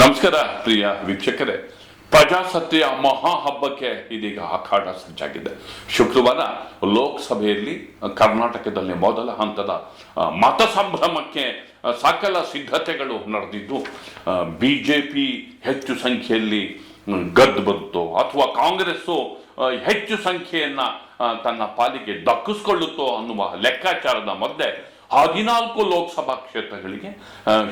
ನಮಸ್ಕಾರ ಪ್ರಿಯ ವೀಕ್ಷಕರೇ. ಪ್ರಜಾಸತ್ತೆಯ ಮಹಾ ಹಬ್ಬಕ್ಕೆ ಇದೀಗ ಅಖಾಡ ಸಜ್ಜಾಗಿದೆ. ಶುಕ್ರವಾರ ಲೋಕಸಭೆಯಲ್ಲಿ ಕರ್ನಾಟಕದಲ್ಲಿ ಮೊದಲ ಹಂತದ ಮತ ಸಂಭ್ರಮಕ್ಕೆ ಸಕಲ ಸಿದ್ಧತೆಗಳು ನಡೆದಿದ್ದು ಬಿ ಜೆ ಪಿ ಹೆಚ್ಚು ಸಂಖ್ಯೆಯಲ್ಲಿ ಗದ್ದು ಬಂತು ಅಥವಾ ಕಾಂಗ್ರೆಸ್ಸು ಹೆಚ್ಚು ಸಂಖ್ಯೆಯನ್ನ ತನ್ನ ಪಾಲಿಗೆ ದಕ್ಕಿಸ್ಕೊಳ್ಳುತ್ತೋ ಅನ್ನುವ ಲೆಕ್ಕಾಚಾರದ ಮಧ್ಯೆ ಹದಿನಾಲ್ಕು ಲೋಕಸಭಾ ಕ್ಷೇತ್ರಗಳಿಗೆ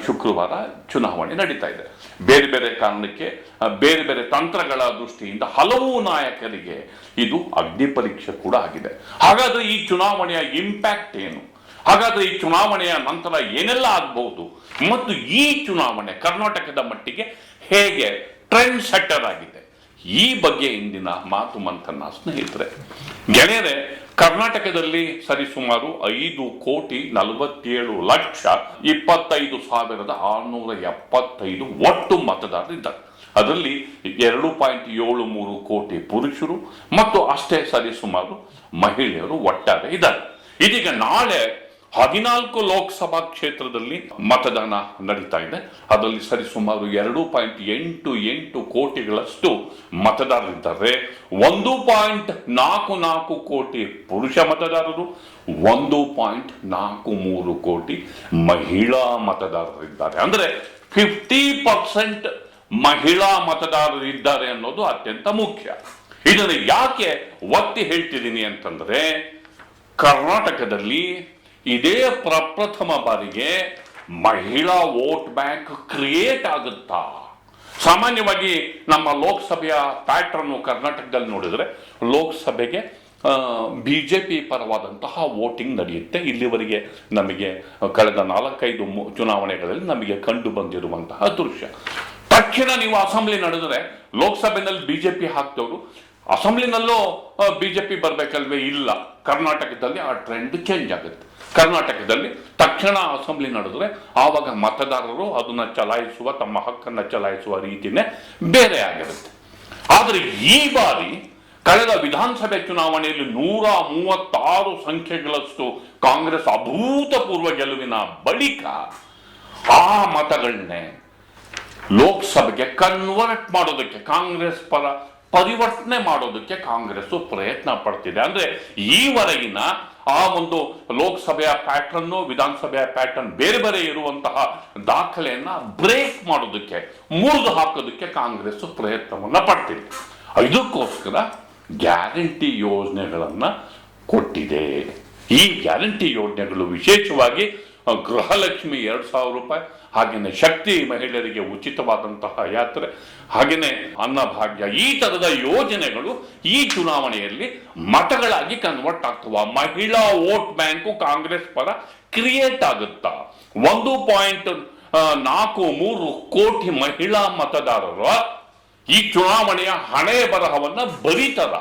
ಶುಕ್ರವಾರ ಚುನಾವಣೆ ನಡೀತಾ ಇದೆ. ಬೇರೆ ಬೇರೆ ಕಾರಣಕ್ಕೆ ಬೇರೆ ಬೇರೆ ತಂತ್ರಗಳ ದೃಷ್ಟಿಯಿಂದ ಹಲವು ನಾಯಕರಿಗೆ ಇದು ಅಗ್ನಿ ಪರೀಕ್ಷೆ ಕೂಡ ಆಗಿದೆ. ಹಾಗಾದ್ರೆ ಈ ಚುನಾವಣೆಯ ಇಂಪ್ಯಾಕ್ಟ್ ಏನು? ಹಾಗಾದ್ರೆ ಈ ಚುನಾವಣೆಯ ನಂತರ ಏನೆಲ್ಲ ಆಗಬಹುದು? ಮತ್ತು ಈ ಚುನಾವಣೆ ಕರ್ನಾಟಕದ ಮಟ್ಟಿಗೆ ಹೇಗೆ ಟ್ರೆಂಡ್ ಸೆಟ್ಟರ್ ಆಗಿದೆ? ಈ ಬಗ್ಗೆ ಇಂದಿನ ಮಾತು ಮಂಥನ ಸ್ನೇಹಿತರೆ. ಗೆಳೆಯರೆ, ಕರ್ನಾಟಕದಲ್ಲಿ ಸರಿಸುಮಾರು ಐದು ಕೋಟಿ ನಲವತ್ತೇಳು ಲಕ್ಷ ಇಪ್ಪತ್ತೈದು ಸಾವಿರದ ಆರುನೂರ ಎಪ್ಪತ್ತೈದು ಒಟ್ಟು ಮತದಾರರಿದ್ದಾರೆ ಅದರಲ್ಲಿ ಎರಡು ಪಾಯಿಂಟ್ ಏಳು ಮೂರು ಕೋಟಿ ಪುರುಷರು ಮತ್ತು ಅಷ್ಟೇ ಸರಿಸುಮಾರು ಮಹಿಳೆಯರು ಒಟ್ಟಾರೆ ಇದ್ದಾರೆ. ಇದೀಗ ನಾಳೆ ಹದಿನಾಲ್ಕು ಲೋಕಸಭಾ ಕ್ಷೇತ್ರದಲ್ಲಿ ಮತದಾನ ನಡೀತಾ ಇದೆ. ಅದರಲ್ಲಿ ಸರಿಸುಮಾರು ಎರಡು ಪಾಯಿಂಟ್ ಎಂಟು ಎಂಟು ಕೋಟಿಗಳಷ್ಟು ಮತದಾರರಿದ್ದಾರೆ. ಒಂದು ಪಾಯಿಂಟ್ ನಾಲ್ಕು ನಾಲ್ಕು ಕೋಟಿ ಪುರುಷ ಮತದಾರರು, ಒಂದು ಪಾಯಿಂಟ್ ನಾಲ್ಕು ಮೂರು ಕೋಟಿ ಮಹಿಳಾ ಮತದಾರರಿದ್ದಾರೆ. ಅಂದರೆ ಫಿಫ್ಟಿ ಪರ್ಸೆಂಟ್ ಮಹಿಳಾ ಮತದಾರರಿದ್ದಾರೆ ಅನ್ನೋದು ಅತ್ಯಂತ ಮುಖ್ಯ. ಇದನ್ನು ಯಾಕೆ ಒತ್ತಿ ಹೇಳ್ತಿದ್ದೀನಿ ಅಂತಂದ್ರೆ, ಕರ್ನಾಟಕದಲ್ಲಿ ಇದೇ ಪ್ರಪ್ರಥಮ ಬಾರಿಗೆ ಮಹಿಳಾ ವೋಟ್ ಬ್ಯಾಂಕ್ ಕ್ರಿಯೇಟ್ ಆಗುತ್ತಾ? ಸಾಮಾನ್ಯವಾಗಿ ನಮ್ಮ ಲೋಕಸಭೆಯ ಪ್ಯಾಟ್ರನ್ನು ಕರ್ನಾಟಕದಲ್ಲಿ ನೋಡಿದರೆ ಲೋಕಸಭೆಗೆ ಬಿ ಜೆ ಪಿ ಪರವಾದಂತಹ ವೋಟಿಂಗ್ ನಡೆಯುತ್ತೆ. ಇಲ್ಲಿವರೆಗೆ ನಮಗೆ ಕಳೆದ ನಾಲ್ಕೈದು ಚುನಾವಣೆಗಳಲ್ಲಿ ನಮಗೆ ಕಂಡು ಬಂದಿರುವಂತಹ ದೃಶ್ಯ. ತಕ್ಷಣ ನೀವು ಅಸೆಂಬ್ಲಿ ನಡೆದರೆ ಲೋಕಸಭೆಯಲ್ಲಿ ಬಿ ಜೆ ಪಿ ಹಾಕ್ತವರು. ಅಸೆಂಬ್ಲಿನಲ್ಲೂ ಬಿ ಜೆ ಪಿ ಬರಬೇಕಲ್ವೇ? ಇಲ್ಲ. ಕರ್ನಾಟಕದಲ್ಲಿ ಆ ಟ್ರೆಂಡ್ ಚೇಂಜ್ ಆಗುತ್ತೆ. ಕರ್ನಾಟಕದಲ್ಲಿ ತಕ್ಷಣ ಅಸೆಂಬ್ಲಿ ನಡೆದ್ರೆ ಆವಾಗ ಮತದಾರರು ಅದನ್ನ ಚಲಾಯಿಸುವ, ತಮ್ಮ ಹಕ್ಕನ್ನು ಚಲಾಯಿಸುವ ರೀತಿನೇ ಬೇರೆ ಆಗಿರುತ್ತೆ. ಆದರೆ ಈ ಬಾರಿ ಕಳೆದ ವಿಧಾನಸಭೆ ಚುನಾವಣೆಯಲ್ಲಿ ನೂರ ಮೂವತ್ತಾರು ಸಂಖ್ಯೆಗಳಷ್ಟು ಕಾಂಗ್ರೆಸ್ ಅಭೂತಪೂರ್ವ ಗೆಲುವಿನ ಬಳಿಕ ಆ ಮತಗಳನ್ನೇ ಲೋಕಸಭೆಗೆ ಕನ್ವರ್ಟ್ ಮಾಡೋದಕ್ಕೆ ಕಾಂಗ್ರೆಸ್ ಪರ ಪರಿವರ್ತನೆ ಮಾಡೋದಕ್ಕೆ ಕಾಂಗ್ರೆಸ್ ಪ್ರಯತ್ನ ಪಡ್ತಿದೆ. ಅಂದ್ರೆ ಈವರೆಗಿನ ಆ ಒಂದು ಲೋಕಸಭೆಯ ಪ್ಯಾಟರ್ನ್, ವಿಧಾನಸಭೆಯ ಪ್ಯಾಟರ್ನ್ ಬೇರೆ ಬೇರೆ ಇರುವಂತಹ ದಾಖಲೆಯನ್ನ ಬ್ರೇಕ್ ಮಾಡೋದಕ್ಕೆ, ಮುರಿದು ಹಾಕೋದಕ್ಕೆ ಕಾಂಗ್ರೆಸ್ ಪ್ರಯತ್ನವನ್ನ ಪಡ್ತಿದೆ. ಇದಕ್ಕೋಸ್ಕರ ಗ್ಯಾರಂಟಿ ಯೋಜನೆಗಳನ್ನ ಕೊಟ್ಟಿದೆ. ಈ ಗ್ಯಾರಂಟಿ ಯೋಜನೆಗಳು ವಿಶೇಷವಾಗಿ ಗೃಹಲಕ್ಷ್ಮಿ ಎರಡು ಸಾವಿರ ರೂಪಾಯಿ ಹಾಗೆಯೇ ಶಕ್ತಿ ಮಹಿಳೆಯರಿಗೆ ಉಚಿತವಾದಂತಹ ಯಾತ್ರೆ ಹಾಗೆಯೇ ಅನ್ನಭಾಗ್ಯ ಈ ಥರದ ಯೋಜನೆಗಳು ಈ ಚುನಾವಣೆಯಲ್ಲಿ ಮತಗಳಾಗಿ ಕನ್ವರ್ಟ್ ಆಗ್ತವ. ಮಹಿಳಾ ವೋಟ್ ಬ್ಯಾಂಕು ಕಾಂಗ್ರೆಸ್ ಪರ ಕ್ರಿಯೇಟ್ ಆಗುತ್ತಾ? ಒಂದು ಪಾಯಿಂಟ್ ನಾಲ್ಕು, ಮೂರು ಕೋಟಿ ಮಹಿಳಾ ಮತದಾರರು ಈ ಚುನಾವಣೆಯ ಹಣೆ ಬರಹವನ್ನು ಬರೀತಾರ?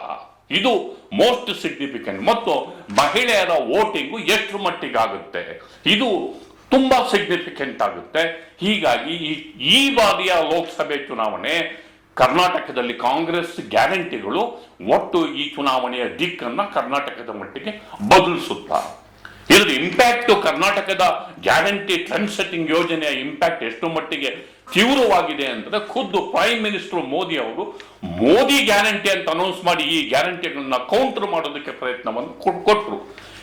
ಇದು ಮೋಸ್ಟ್ ಸಿಗ್ನಿಫಿಕೆಂಟ್ ಮತ್ತು ಮಹಿಳೆಯರ ವೋಟಿಂಗು ಎಷ್ಟು ಮಟ್ಟಿಗಾಗುತ್ತೆ? ಇದು ತುಂಬಾ ಸಿಗ್ನಿಫಿಕೆಂಟ್ ಆಗುತ್ತೆ. ಹೀಗಾಗಿ ಈ- ಬಾರಿಯ ಲೋಕಸಭೆ ಚುನಾವಣೆ, ಕರ್ನಾಟಕದಲ್ಲಿ ಕಾಂಗ್ರೆಸ್ ಗ್ಯಾರಂಟಿಗಳು ಒಟ್ಟು ಈ ಚುನಾವಣೆಯ ದಿಕ್ಕನ್ನು ಕರ್ನಾಟಕದ ಮಟ್ಟಿಗೆ ಬದಲಿಸುತ್ತಾ ಇದರ ಇಂಪ್ಯಾಕ್ಟ್ ಕರ್ನಾಟಕದ ಗ್ಯಾರಂಟಿ ಟ್ರೆಂಡ್ ಸೆಟ್ಟಿಂಗ್ ಯೋಜನೆಯ ಇಂಪ್ಯಾಕ್ಟ್ ಎಷ್ಟು ಮಟ್ಟಿಗೆ ತೀವ್ರವಾಗಿದೆ ಅಂದ್ರೆ ಖುದ್ದು ಪ್ರೈಮ್ ಮಿನಿಸ್ಟರ್ ಮೋದಿ ಅವರು ಮೋದಿ ಗ್ಯಾರಂಟಿ ಅಂತ ಅನೌನ್ಸ್ ಮಾಡಿ ಈ ಗ್ಯಾರಂಟಿಗಳನ್ನ ಕೌಂಟರ್ ಮಾಡೋದಕ್ಕೆ ಪ್ರಯತ್ನವನ್ನು ಕೊಟ್ಟರು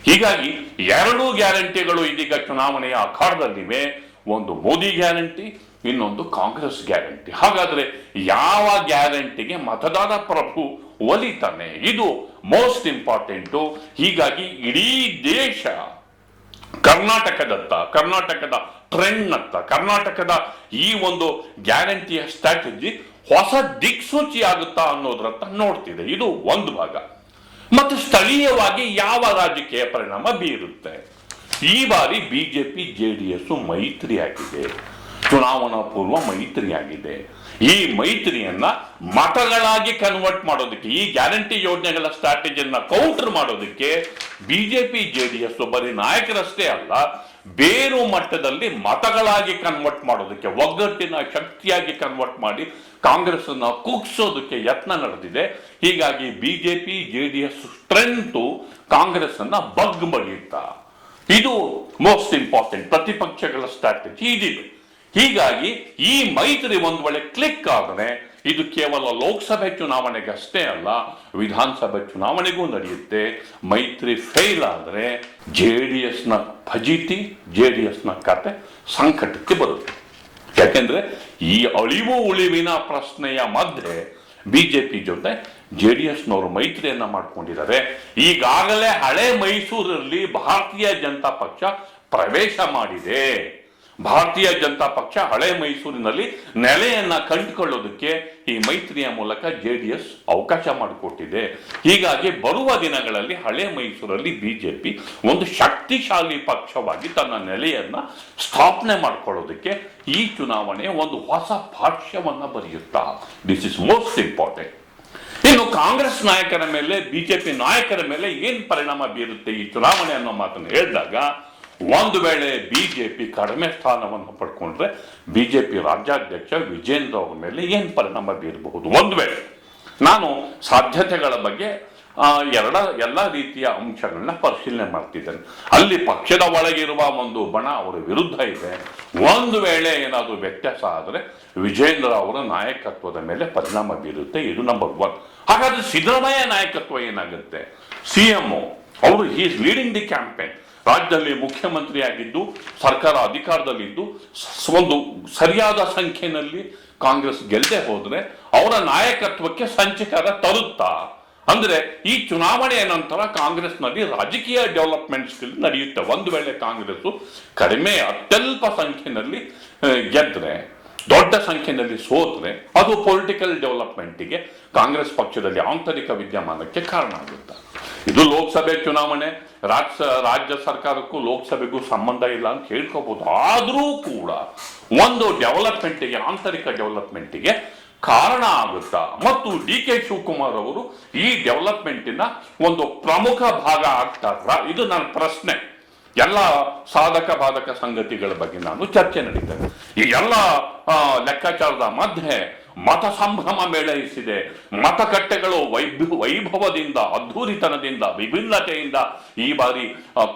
ಹೀಗಾಗಿ ಎರಡೂ ಗ್ಯಾರಂಟಿಗಳು ಇದೀಗ ಚುನಾವಣೆಯ ಅಖಾಡದಲ್ಲಿವೆ. ಒಂದು ಮೋದಿ ಗ್ಯಾರಂಟಿ ಇನ್ನೊಂದು ಕಾಂಗ್ರೆಸ್ ಗ್ಯಾರಂಟಿ ಹಾಗಾದ್ರೆ ಯಾವ ಗ್ಯಾರಂಟಿಗೆ ಮತದಾರ ಪ್ರಭು ಒಲಿತಾನೆ? ಇದು ಮೋಸ್ಟ್ ಇಂಪಾರ್ಟೆಂಟು ಹೀಗಾಗಿ ಇಡೀ ದೇಶ ಕರ್ನಾಟಕದತ್ತ, ಕರ್ನಾಟಕದ ಟ್ರೆಂಡ್ನತ್ತ ಕರ್ನಾಟಕದ ಈ ಒಂದು ಗ್ಯಾರಂಟಿಯ ಸ್ಟ್ರಾಟಜಿ ಹೊಸ ದಿಕ್ಸೂಚಿ ಆಗುತ್ತಾ ಅನ್ನೋದ್ರತ್ತ ನೋಡ್ತಿದೆ. ಇದು ಒಂದು ಭಾಗ. ಮತ್ತು ಸ್ಥಳೀಯವಾಗಿ ಯಾವ ರಾಜಕೀಯ ಪರಿಣಾಮ ಬೀರುತ್ತೆ? ಈ ಬಾರಿ ಬಿಜೆಪಿ ಜೆಡಿಎಸ್ ಮೈತ್ರಿಯಾಗಿದೆ. ಚುನಾವಣಾ ಪೂರ್ವ ಮೈತ್ರಿಯಾಗಿದೆ. ಈ ಮೈತ್ರಿಯನ್ನ ಮತಗಳಾಗಿ ಕನ್ವರ್ಟ್ ಮಾಡೋದಕ್ಕೆ, ಈ ಗ್ಯಾರಂಟಿ ಯೋಜನೆಗಳ ಸ್ಟ್ರಾಟಜಿಯನ್ನ ಕೌಂಟರ್ ಮಾಡೋದಕ್ಕೆ ಬಿಜೆಪಿ ಜೆಡಿಎಸ್ ಬರೀ ನಾಯಕರಷ್ಟೇ ಅಲ್ಲ, ಬೇರು ಮಟ್ಟದಲ್ಲಿ ಮತಗಳಾಗಿ ಕನ್ವರ್ಟ್ ಮಾಡೋದಕ್ಕೆ, ಒಗ್ಗಟ್ಟಿನ ಶಕ್ತಿಯಾಗಿ ಕನ್ವರ್ಟ್ ಮಾಡಿ ಕಾಂಗ್ರೆಸ್ ಅನ್ನ ಕುಗ್ಸೋದಕ್ಕೆ ಯತ್ನ ನಡೆದಿದೆ. ಹೀಗಾಗಿ ಬಿಜೆಪಿ ಜೆಡಿಎಸ್ ಸ್ಟ್ರೆಂತು ಕಾಂಗ್ರೆಸ್ ಅನ್ನ ಬಗ್ ಬಡಿಯುತ್ತಾ ಇದು ಮೋಸ್ಟ್ ಇಂಪಾರ್ಟೆಂಟ್ ಪ್ರತಿಪಕ್ಷಗಳ ಸ್ಟ್ರಾಟಜಿ ಇದಿದೆ. ಹೀಗಾಗಿ ಈ ಮೈತ್ರಿ ಒಂದು ವೇಳೆ ಕ್ಲಿಕ್ ಆದರೆ ಇದು ಕೇವಲ ಲೋಕಸಭೆ ಚುನಾವಣೆಗೆ ಅಷ್ಟೇ ಅಲ್ಲ, ವಿಧಾನಸಭೆ ಚುನಾವಣೆಗೂ ನಡೆಯುತ್ತೆ. ಮೈತ್ರಿ ಫೇಲ್ ಆದರೆ ಜೆ ಡಿ ಎಸ್ನ ಫಜೀತಿ, ಜೆ ಡಿ ಎಸ್ನ ಕತೆ ಸಂಕಟಕ್ಕೆ ಬರುತ್ತೆ. ಯಾಕೆಂದರೆ ಈ ಅಳಿವು ಉಳಿವಿನ ಪ್ರಶ್ನೆಯ ಮಧ್ಯೆ ಪಿ ಜೊತೆ ಜೆ ಡಿ ಎಸ್ನವರು ಮೈತ್ರಿಯನ್ನ ಮಾಡ್ಕೊಂಡಿದ್ದಾರೆ. ಈಗಾಗಲೇ ಹಳೆ ಮೈಸೂರಲ್ಲಿ ಭಾರತೀಯ ಜನತಾ ಪಕ್ಷ ಪ್ರವೇಶ ಮಾಡಿದೆ. ಭಾರತೀಯ ಜನತಾ ಪಕ್ಷ ಹಳೆ ಮೈಸೂರಿನಲ್ಲಿ ನೆಲೆಯನ್ನ ಕಂಡುಕೊಳ್ಳೋದಕ್ಕೆ ಈ ಮೈತ್ರಿಯ ಮೂಲಕ ಜೆ ಡಿ ಎಸ್ ಅವಕಾಶ ಮಾಡಿಕೊಟ್ಟಿದೆ. ಹೀಗಾಗಿ ಬರುವ ದಿನಗಳಲ್ಲಿ ಹಳೆ ಮೈಸೂರಲ್ಲಿ ಬಿಜೆಪಿ ಒಂದು ಶಕ್ತಿಶಾಲಿ ಪಕ್ಷವಾಗಿ ತನ್ನ ನೆಲೆಯನ್ನ ಸ್ಥಾಪನೆ ಮಾಡಿಕೊಳ್ಳೋದಕ್ಕೆ ಈ ಚುನಾವಣೆ ಒಂದು ಹೊಸ ಭಾಷ್ಯವನ್ನ ಬರೆಯುತ್ತಾ. ದಿಸ್ ಇಸ್ ಮೋಸ್ಟ್ ಇಂಪಾರ್ಟೆಂಟ್ ಇನ್ನು ಕಾಂಗ್ರೆಸ್ ನಾಯಕರ ಮೇಲೆ ಬಿಜೆಪಿ ನಾಯಕರ ಮೇಲೆ ಏನ್ ಪರಿಣಾಮ ಬೀರುತ್ತೆ ಈ ಚುನಾವಣೆ ಅನ್ನೋ ಮಾತನ್ನು ಹೇಳಿದಾಗ ಒಂದು ವೇಳೆ ಬಿ ಜೆ ಪಿ ಕಡಿಮೆ ಸ್ಥಾನವನ್ನು ಪಡ್ಕೊಂಡ್ರೆ ಬಿ ಜೆ ಪಿ ರಾಜ್ಯಾಧ್ಯಕ್ಷ ವಿಜೇಂದ್ರ ಅವರ ಮೇಲೆ ಏನು ಪರಿಣಾಮ ಬೀರಬಹುದು? ಒಂದು ವೇಳೆ ನಾನು ಸಾಧ್ಯತೆಗಳ ಬಗ್ಗೆ ಎರಡ, ಎಲ್ಲ ರೀತಿಯ ಅಂಶಗಳನ್ನ ಪರಿಶೀಲನೆ ಮಾಡ್ತಿದ್ದೇನೆ. ಅಲ್ಲಿ ಪಕ್ಷದ ಒಳಗಿರುವ ಒಂದು ಬಣ ಅವರ ವಿರುದ್ಧ ಇದೆ. ಒಂದು ವೇಳೆ ಏನಾದರೂ ವ್ಯತ್ಯಾಸ ಆದರೆ ವಿಜೇಂದ್ರ ಅವರ ನಾಯಕತ್ವದ ಮೇಲೆ ಪರಿಣಾಮ ಬೀರುತ್ತೆ, ಇದು ನಂಬರ್ ಒನ್ ಹಾಗಾದ್ರೆ ಸಿದ್ದರಾಮಯ್ಯ ನಾಯಕತ್ವ ಏನಾಗುತ್ತೆ? ಸಿ ಎಂ ಅವರು ಈಸ್ ಲೀಡಿಂಗ್ ದಿ ಕ್ಯಾಂಪೇನ್ ರಾಜ್ಯದಲ್ಲಿ ಮುಖ್ಯಮಂತ್ರಿ ಆಗಿದ್ದು ಸರ್ಕಾರ ಅಧಿಕಾರದಲ್ಲಿದ್ದು ಒಂದು ಸರಿಯಾದ ಸಂಖ್ಯೆಯಲ್ಲಿ ಕಾಂಗ್ರೆಸ್ ಗೆಲ್ಲದೆ ಹೋದರೆ ಅವರ ನಾಯಕತ್ವಕ್ಕೆ ಸಂಚಿಕಾರ ತರುತ್ತಾ? ಅಂದರೆ ಈ ಚುನಾವಣೆಯ ನಂತರ ಕಾಂಗ್ರೆಸ್ನಲ್ಲಿ ರಾಜಕೀಯ ಡೆವಲಪ್ಮೆಂಟ್ಸ್ ನಡೆಯುತ್ತೆ. ಒಂದು ವೇಳೆ ಕಾಂಗ್ರೆಸ್ ಕಡಿಮೆ, ಅತ್ಯಲ್ಪ ಸಂಖ್ಯೆಯಲ್ಲಿ ಗೆದ್ದರೆ ದೊಡ್ಡ ಸಂಖ್ಯೆಯಲ್ಲಿ ಸೋತ್ರೆ ಅದು ಪೊಲಿಟಿಕಲ್ ಡೆವಲಪ್ಮೆಂಟಿಗೆ ಕಾಂಗ್ರೆಸ್ ಪಕ್ಷದಲ್ಲಿ ಆಂತರಿಕ ವಿದ್ಯಮಾನಕ್ಕೆ ಕಾರಣ ಆಗುತ್ತೆ? ಇದು ಲೋಕಸಭೆ ಚುನಾವಣೆ ರಾಜ್ಯ ರಾಜ್ಯ ಸರ್ಕಾರಕ್ಕೂ ಲೋಕಸಭೆಗೂ ಸಂಬಂಧ ಇಲ್ಲ ಅಂತ ಹೇಳ್ಕೋಬಹುದು ಆದರೂ ಕೂಡ ಒಂದು ಡೆವಲಪ್ಮೆಂಟಿಗೆ ಆಂತರಿಕ ಡೆವಲಪ್ಮೆಂಟಿಗೆ ಕಾರಣ ಆಗುತ್ತಾ? ಮತ್ತು ಡಿ ಕೆ ಶಿವಕುಮಾರ್ ಅವರು ಈ ಡೆವಲಪ್ಮೆಂಟಿನ ಒಂದು ಪ್ರಮುಖ ಭಾಗ ಆಗ್ತಾರ? ಇದು ನನ್ನ ಪ್ರಶ್ನೆ. ಎಲ್ಲ ಸಾಧಕ ಬಾಧಕ ಸಂಗತಿಗಳ ಬಗ್ಗೆ ನಾನು ಚರ್ಚೆ ನಡೀತೇನೆ ಈ ಎಲ್ಲ ಲೆಕ್ಕಾಚಾರದ ಮಧ್ಯೆ ಮತ ಸಂಭ್ರಮ ಮೇಳೈಸಿದೆ. ಮತಗಟ್ಟೆಗಳು ವೈಭ, ವೈಭವದಿಂದ, ಅದ್ಧೂರಿತನದಿಂದ, ವಿಭಿನ್ನತೆಯಿಂದ ಈ ಬಾರಿ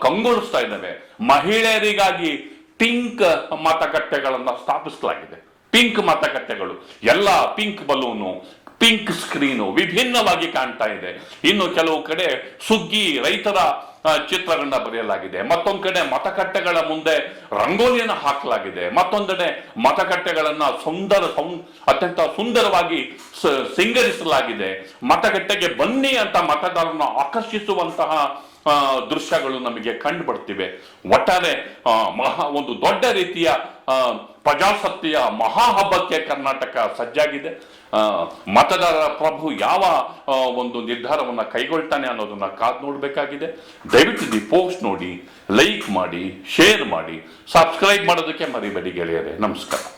ಕಂಗೊಳಿಸ್ತಾ ಇದ್ದಾವೆ. ಮಹಿಳೆಯರಿಗಾಗಿ ಪಿಂಕ್ ಮತಗಟ್ಟೆಗಳನ್ನು ಸ್ಥಾಪಿಸಲಾಗಿದೆ. ಪಿಂಕ್ ಮತಗಟ್ಟೆಗಳು ಎಲ್ಲ ಪಿಂಕ್ ಬಲೂನು, ಪಿಂಕ್ ಸ್ಕ್ರೀನು ವಿಭಿನ್ನವಾಗಿ ಕಾಣ್ತಾ ಇದೆ. ಇನ್ನು ಕೆಲವು ಕಡೆ ಸುಗ್ಗಿ ರೈತರ ಚಿತ್ರಗಳನ್ನ ಬರೆಯಲಾಗಿದೆ. ಮತ್ತೊಂದು ಕಡೆ ಮತಕಟ್ಟೆಗಳ ಮುಂದೆ ರಂಗೋಲಿಯನ್ನು ಹಾಕಲಾಗಿದೆ. ಮತ್ತೊಂದೆಡೆ ಮತಗಟ್ಟೆಗಳನ್ನ ಸುಂದರ ಅತ್ಯಂತ ಸುಂದರವಾಗಿ ಸಿಂಗರಿಸಲಾಗಿದೆ. ಮತಗಟ್ಟೆಗೆ ಬನ್ನಿ ಅಂತ ಮತದಾರರನ್ನು ಆಕರ್ಷಿಸುವಂತಹ ದೃಶ್ಯಗಳು ನಮಗೆ ಕಂಡು ಬರ್ತಿವೆ ಒಟ್ಟಾರೆ ಮಹಾ ಒಂದು ದೊಡ್ಡ ರೀತಿಯ ಪ್ರಜಾಸತ್ತೆಯ ಮಹಾ ಹಬ್ಬಕ್ಕೆ ಕರ್ನಾಟಕ ಸಜ್ಜಾಗಿದೆ. ಮತದಾರರ ಪ್ರಭು ಯಾವ ಒಂದು ನಿರ್ಧಾರವನ್ನು ಕೈಗೊಳ್ತಾನೆ ಅನ್ನೋದನ್ನ ಕಾದು ನೋಡಬೇಕಾಗಿದೆ. ದಯವಿಟ್ಟು ದಿ ಪೋಸ್ಟ್ ನೋಡಿ, ಲೈಕ್ ಮಾಡಿ, ಶೇರ್ ಮಾಡಿ, ಸಬ್ಸ್ಕ್ರೈಬ್ ಮಾಡೋದಕ್ಕೆ ಮರಿಬೇಡಿ ಗೆಳೆಯರೆ. ನಮಸ್ಕಾರ.